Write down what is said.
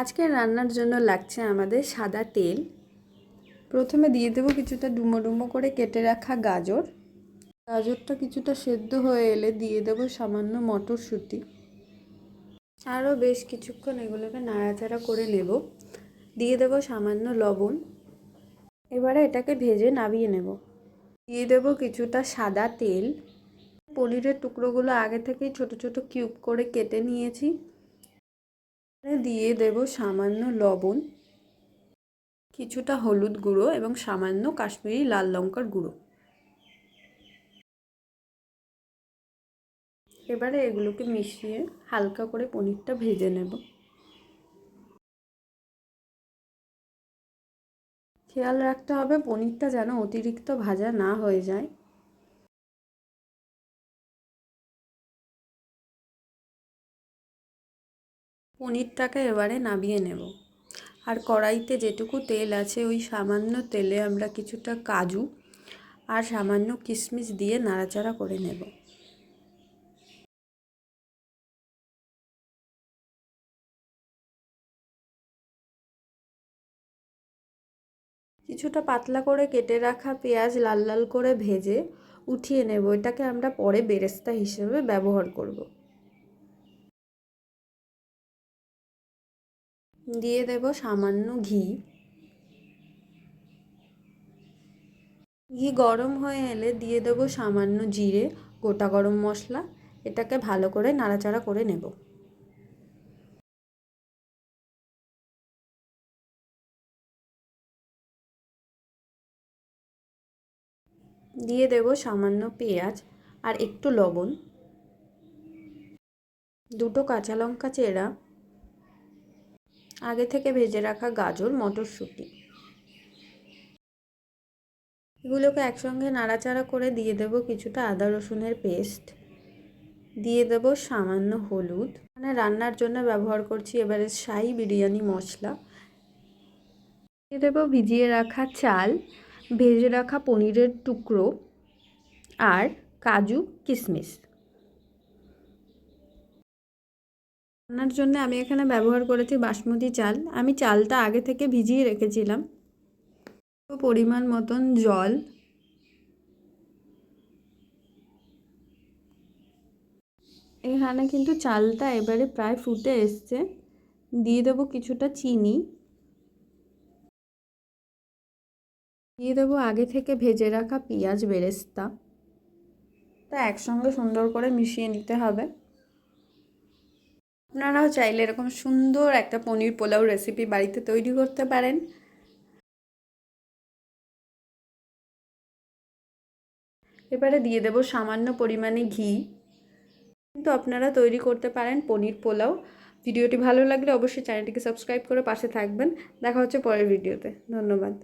আজকে রান্নার জন্য লাগছে আমাদের সাদা তেল। প্রথমে দিয়ে দেবো কিছুটা ডুমো ডুমো করে কেটে রাখা গাজর। গাজরটা কিছুটা সেদ্ধ হয়ে এলে দিয়ে দেবো সামান্য মটরশুঁটি। আরও বেশ কিছুক্ষণ এগুলোকে নাড়াচাড়া করে নেব। দিয়ে দেবো সামান্য লবণ। এবারে এটাকে ভেজে নামিয়ে নেব। দিয়ে দেবো কিছুটা সাদা তেল। পনিরের টুকরোগুলো আগে থেকেই ছোট ছোট কিউব করে কেটে নিয়েছি। দিয়ে দেব সামান্য লবণ, কিছুটা হলুদ গুঁড়ো এবং সামান্য কাশ্মীরি লাল লঙ্কার গুঁড়ো। এবারে এগুলোকে মিশিয়ে হালকা করে পনিরটা ভেজে নেব। খেয়াল রাখতে হবে পনিরটা যেন অতিরিক্ত ভাজা না হয়ে যায়। পনিরটাকে এবারে নামিয়ে নেব। আর কড়াইতে যেটুকু তেল আছে, ওই সামান্য তেলে আমরা কিছুটা কাজু আর সামান্য কিশমিশ দিয়ে নাড়াচাড়া করে নেব। কিছুটা পাতলা করে কেটে রাখা পেঁয়াজ লাল লাল করে ভেজে উঠিয়ে নেব। এটাকে আমরা পরে বেরেস্তা হিসেবে ব্যবহার করব। দিয়ে দেব সামান্য ঘি। ঘি গরম হয়ে এলে দিয়ে দেব সামান্য জিরে, গোটা গরম মশলা। এটাকে ভালো করে নাড়াচাড়া করে নেব। দিয়ে দেব সামান্য পেঁয়াজ আর একটু লবণ। দুটো কাঁচা লঙ্কা চেরা আগে থেকে ভেজে রাখা গাজর, মটরশুঁটি। এগুলোকে একসঙ্গে নাড়াচাড়া করে দিয়ে দেব কিছুটা আদা রসুনের পেস্ট। দিয়ে দেব সামান্য হলুদ। মানে রান্নার জন্য ব্যবহার করছি এবারে শাহি বিরিয়ানি মশলা। দিয়ে দেবো ভিজিয়ে রাখা চাল, ভেজে রাখা পনিরের টুকরো আর কাজু কিশমিশ রান্নার জন্য আমি এখানে ব্যবহার করেছি বাসমতি চাল। আমি চালটা আগে থেকে ভিজিয়ে রেখেছিলাম। পরিমাণ মতন জল। এখানে কিন্তু চালটা এবারে প্রায় ফুটে এসছে। দিয়ে দেবো কিছুটা চিনি। দিয়ে দেবো আগে থেকে ভেজে রাখা পেঁয়াজ বেরেস্তা। তা একসঙ্গে সুন্দর করে মিশিয়ে নিতে হবে। আপনারাও চাইলে এরকম সুন্দর একটা পনির পোলাও রেসিপি বাড়িতে তৈরি করতে পারেন। এবারে দিয়ে দেব সামান্য পরিমাণে ঘি। কিন্তু আপনারা তৈরি করতে পারেন পনির পোলাও। ভিডিওটি ভালো লাগলে অবশ্যই চ্যানেলটিকে সাবস্ক্রাইব করে পাশে থাকবেন। দেখা হচ্ছে পরের ভিডিওতে। ধন্যবাদ।